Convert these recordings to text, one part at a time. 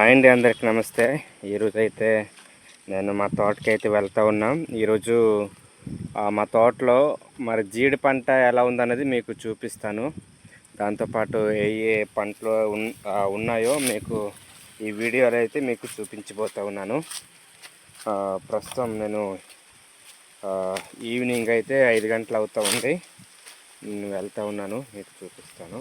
Hi అండి అందరికి నమస్తే. ఈరోజు అయితే నేను మా తోటకి అయితే వెళ్తూ ఉన్నాం. ఈరోజు మా తోటలో మరి జీడి పంట ఎలా ఉందనేది మీకు చూపిస్తాను. దాంతోపాటు ఏ ఏ పంటలు ఉన్నాయో మీకు ఈ వీడియోలో అయితే మీకు చూపించిపోతూ ఉన్నాను. ప్రస్తుతం నేను ఈవినింగ్ అయితే ఐదు గంటలు అవుతూ ఉంది. నేను వెళ్తా ఉన్నాను మీకు చూపిస్తాను.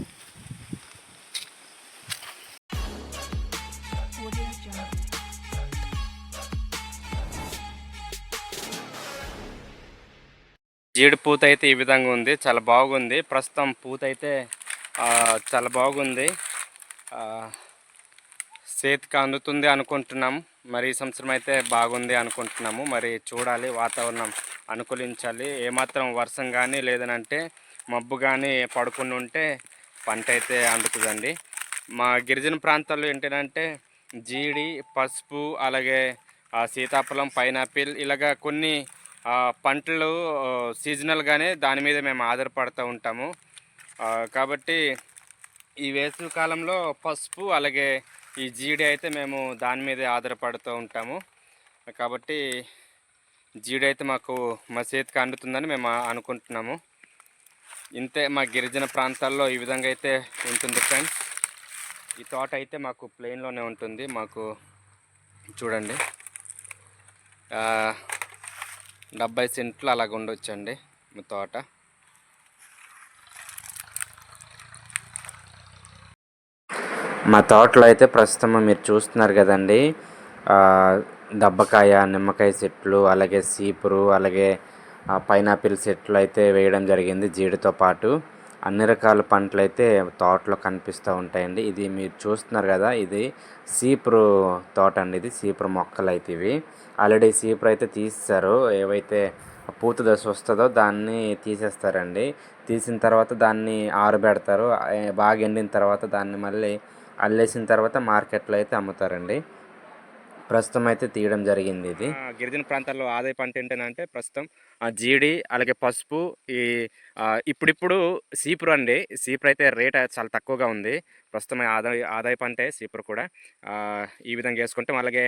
జీడి పూత అయితే ఈ విధంగా ఉంది. చాలా బాగుంది. ప్రస్తుతం పూత అయితే చాలా బాగుంది. చేతికి అందుతుంది అనుకుంటున్నాం. మరి ఈ సంవత్సరం అయితే బాగుంది అనుకుంటున్నాము. మరి చూడాలి వాతావరణం అనుకూలించాలి. ఏమాత్రం వర్షం కానీ లేదనంటే మబ్బు కానీ పడుకుని ఉంటే పంట అయితే అందుతుందండి. మా గిరిజన ప్రాంతాల్లో ఏంటంటే జీడి పసుపు అలాగే సీతాఫలం పైనాపిల్ ఇలాగ కొన్ని పంటలు సీజనల్గానే దాని మీద మేము ఆధారపడుతూ ఉంటాము. కాబట్టి ఈ వేసవి కాలంలో పసుపు అలాగే ఈ జీడి అయితే మేము దాని మీదే ఆధారపడుతూ ఉంటాము. కాబట్టి జీడి అయితే మాకు మా చేతికి అందుతుందని మేము అనుకుంటున్నాము. ఇంతే మా గిరిజన ప్రాంతాల్లో ఈ విధంగా అయితే ఉంటుంది ఫ్రెండ్స్ ఈ తోట అయితే మాకు ప్లెయిన్లోనే ఉంటుంది. మాకు చూడండి. డెబ్బై సెంట్లు అలాగ ఉండొచ్చండి మా తోట మా తోటలో అయితే ప్రస్తుతం మీరు చూస్తున్నారు కదండి. దబ్బకాయ నిమ్మకాయ చెట్లు అలాగే సీపురు అలాగే పైనాపిల్ చెట్లు అయితే వేయడం జరిగింది జీడితో పాటు. అన్ని రకాల పంటలు అయితే తోటలో కనిపిస్తూ ఉంటాయండి. ఇది మీరు చూస్తున్నారు కదా ఇది సీపురు తోట అండి ఇది. సీపురు మొక్కలు అయితే ఇవి. ఆల్రెడీ సీపురు అయితే తీస్తారు ఏవైతే పూత దశ వస్తుందో దాన్ని తీసేస్తారండి. తీసిన తర్వాత దాన్ని ఆరబెడతారు. బాగా ఎండిన తర్వాత దాన్ని మళ్ళీ అల్లేసిన తర్వాత మార్కెట్లో అయితే అమ్ముతారండి. ప్రస్తుతం అయితే తీయడం జరిగింది ఇది. గిరిజన ప్రాంతాల్లో ఆదాయ పంట ఏంటంటే ప్రస్తుతం జీడి అలాగే పసుపు ఈ ఇప్పుడిప్పుడు సీపురు అండి. సీపురు అయితే రేట్ చాలా తక్కువగా ఉంది. ప్రస్తుతం ఆదాయ ఆదాయ పంటే సీపురు కూడా. ఈ విధంగా వేసుకుంటాం అలాగే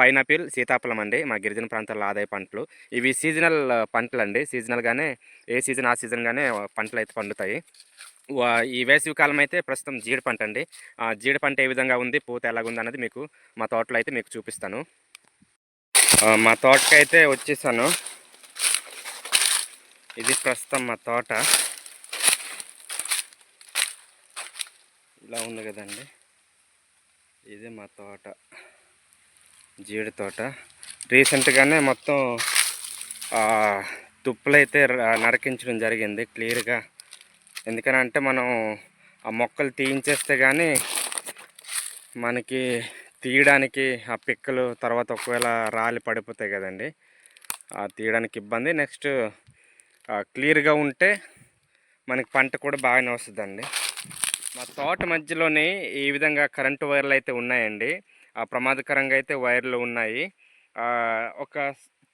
పైనాపిల్ సీతాఫలం అండి మా గిరిజన ప్రాంతాల్లో ఆదాయ పంటలు. ఇవి సీజనల్ పంటలు అండి సీజనల్గానే ఏ సీజన్ ఆ సీజన్గానే పంటలు అయితే పండుతాయి. ఈ వేసవి కాలం అయితే ప్రస్తుతం జీడి పంట అండి జీడి పంట ఏ విధంగా ఉంది? పూత ఎలాగుంది అన్నది మీకు మా తోటలో అయితే మీకు చూపిస్తాను. మా తోటకి అయితే వచ్చేసాను. ఇది ప్రస్తుతం మా తోట. ఇలా ఉంది కదండి. ఇది మా తోట. జీడి తోట. రీసెంట్గానే మొత్తం తుప్పులైతే నరికించడం జరిగింది. క్లియర్గా ఎందుకనంటే మనం ఆ మొక్కలు తీయించేస్తే కానీ మనకి తీయడానికి ఆ పిక్కలు తర్వాత ఒకవేళ రాలి పడిపోతాయి కదండి ఆ తీయడానికి ఇబ్బంది. నెక్స్ట్ క్లియర్గా ఉంటే మనకి పంట కూడా బాగానే వస్తుందండి. మా తోట మధ్యలోనే ఈ విధంగా కరెంటు వైర్లు అయితే ఉన్నాయండి. ఆ ప్రమాదకరంగా అయితే వైర్లు ఉన్నాయి. ఒక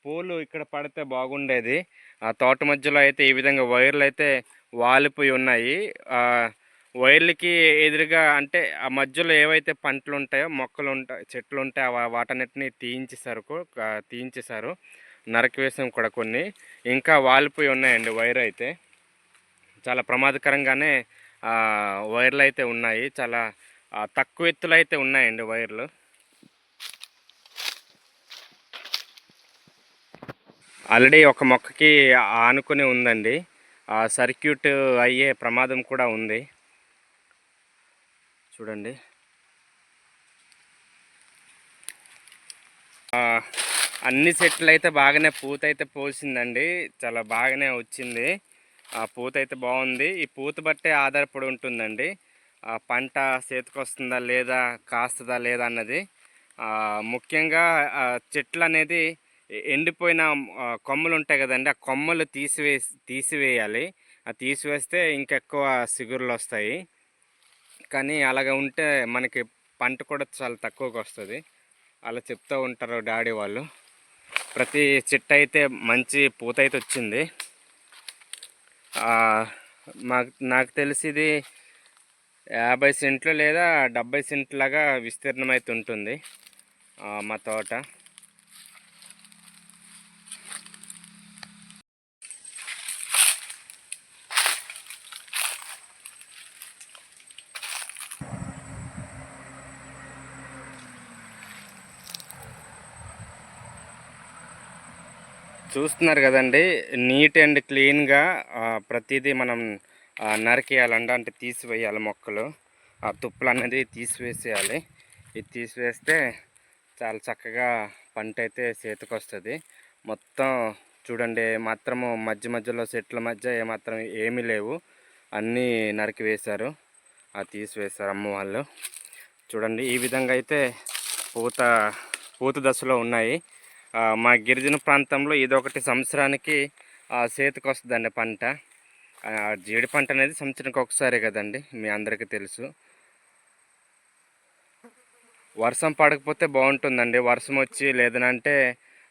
పోలు ఇక్కడ పడితే బాగుండేది. ఆ తోట మధ్యలో అయితే ఈ విధంగా వైర్లు అయితే వాలిపోయి ఉన్నాయి. వైర్లకి ఎదురుగా అంటే ఆ మధ్యలో ఏవైతే పంటలు ఉంటాయో మొక్కలు ఉంటాయి చెట్లు ఉంటాయో వాటన్నిటిని తీయించేశారు. తీయించేశారు నరకవేసం కూడా కొన్ని. ఇంకా వాలిపోయి ఉన్నాయండి వైర్ అయితే. చాలా ప్రమాదకరంగానే వైర్లు అయితే ఉన్నాయి. చాలా తక్కువ ఎత్తులో అయితే ఉన్నాయండి వైర్లు. ఆల్రెడీ ఒక మొక్కకి ఆనుకొని ఉందండి. సర్క్యూట్ అయ్యే ప్రమాదం కూడా ఉంది. చూడండి. అన్ని చెట్లు అయితే బాగానే పూత అయితే పోసిందండి. చాలా బాగానే వచ్చింది. ఆ పూత అయితే బాగుంది. ఈ పూత బట్టే ఆధారపడి ఉంటుందండి. ఆ పంట చేతికొస్తుందా లేదా కాస్తుందా లేదా అన్నది. ముఖ్యంగా చెట్లు అనేది ఎండిపోయిన కొమ్మలు ఉంటాయి కదండి ఆ కొమ్మలు తీసివే తీసివేయాలి. ఆ తీసివేస్తే ఇంకెక్కువ సిగురులు వస్తాయి కానీ అలాగ ఉంటే మనకి పంట కూడా చాలా తక్కువగా వస్తుంది అలా చెప్తూ ఉంటారు డాడీ వాళ్ళు. ప్రతి చెట్టు అయితే మంచి పూత అయితే వచ్చింది మాకు నాకు తెలిసిది యాభై సెంట్లు లేదా డెబ్బై సెంట్లాగా విస్తీర్ణం అయితే ఉంటుంది మా తోట. చూస్తున్నారు కదండి నీట్ అండ్ క్లీన్గా ప్రతిదీ మనం నరికేయాలండి. అంటే తీసివేయాలి మొక్కలు. ఆ తుప్పులు అనేది తీసివేసేయాలి. ఇది తీసివేస్తే చాలా చక్కగా పంట అయితే చేతికి వస్తుంది మొత్తం చూడండి మాత్రము మధ్య మధ్యలో చెట్ల మధ్య ఏమాత్రం ఏమీ లేవు. అన్నీ నరికి వేశారు ఆ తీసివేశారు అమ్మ వాళ్ళు. చూడండి ఈ విధంగా అయితే పూత పూత దశలో ఉన్నాయి. మా గిరిజన ప్రాంతంలో ఇదొకటి సంవత్సరానికి చేతికి వస్తుందండి పంట. ఆ, జీడి పంట అనేది సంవత్సరానికి ఒకసారి కదండి మీ అందరికీ తెలుసు. వర్షం పడకపోతే బాగుంటుందండి. వర్షం వచ్చి లేదనంటే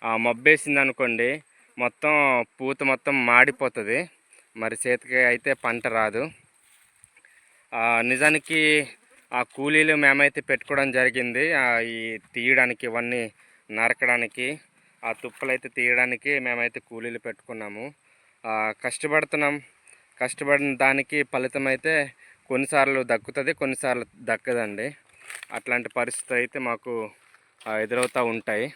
ఆ, మబ్బేసింది అనుకోండి మొత్తం పూత మొత్తం మాడిపోతుంది. మరి చేతికి అయితే పంట రాదు. నిజానికి ఆ కూలీలు మేమైతే పెట్టుకోవడం జరిగింది. ఈ తీయడానికి ఇవన్నీ నరకడానికి ఆ తుప్పలు అయితే తీయడానికి మేమైతే కూలీలు పెట్టుకున్నాము. కష్టపడుతున్నాం. కష్టపడిన దానికి ఫలితం అయితే కొన్నిసార్లు దక్కుతుంది కొన్నిసార్లు దక్కదండి. అట్లాంటి పరిస్థితి అయితే మాకు ఎదురవుతూ ఉంటాయి.